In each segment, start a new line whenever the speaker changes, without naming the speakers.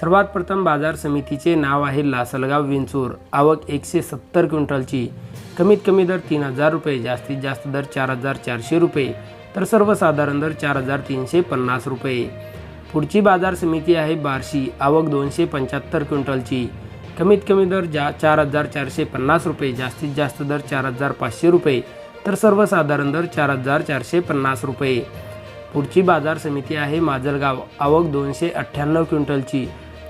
सर्वात प्रथम बाजार समितीचे नाव आहे लासलगाव विंचूर. आवक एकशे सत्तर क्विंटलची. कमीत कमी दर तीन हजार रुपये जास्तीत जास्त दर चार हजार चारशे रुपये तर सर्वसाधारण दर चार हजार तीनशे पन्नास रुपये. पुढची बाजार समिती आहे बार्शी. आवक दोनशे पंच्याहत्तर क्विंटलची. कमीत कमी दर जा चार हजार चारशे पन्नास रुपये जास्तीत जास्त दर चार हजार पाचशे रुपये तर सर्वसाधारण दर चार हजार चारशे पन्नास रुपये. पुढची बाजार समिती आहे माजलगाव. आवक दोनशे अठ्ठ्याण्णव क्विंटलची.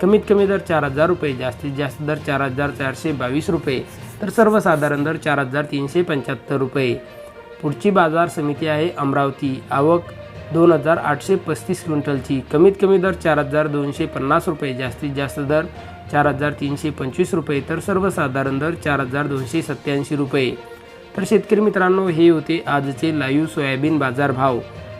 कमीत कमी दर चार हजार रुपये जास्तीत जास्त दर चार हजार चारशे बावीस रुपये तर सर्वसाधारण दर चार हजार तीनशे पंच्याहत्तर रुपये. पुढची बाजार समिती आहे अमरावती. आवक दोन हजार आठशे पस्तीस क्विंटलची. कमीत कमी दर चार हजार दोनशे पन्नास रुपये जास्तीत जास्त दर चार हजार तीनशे पंचवीस रुपये तर सर्वसाधारण दर चार हजार दोनशे सत्त्याऐंशी रुपये. तर शेतकरी मित्रांनो हे होते आजचे लाईव्ह सोयाबीन बाजार भाव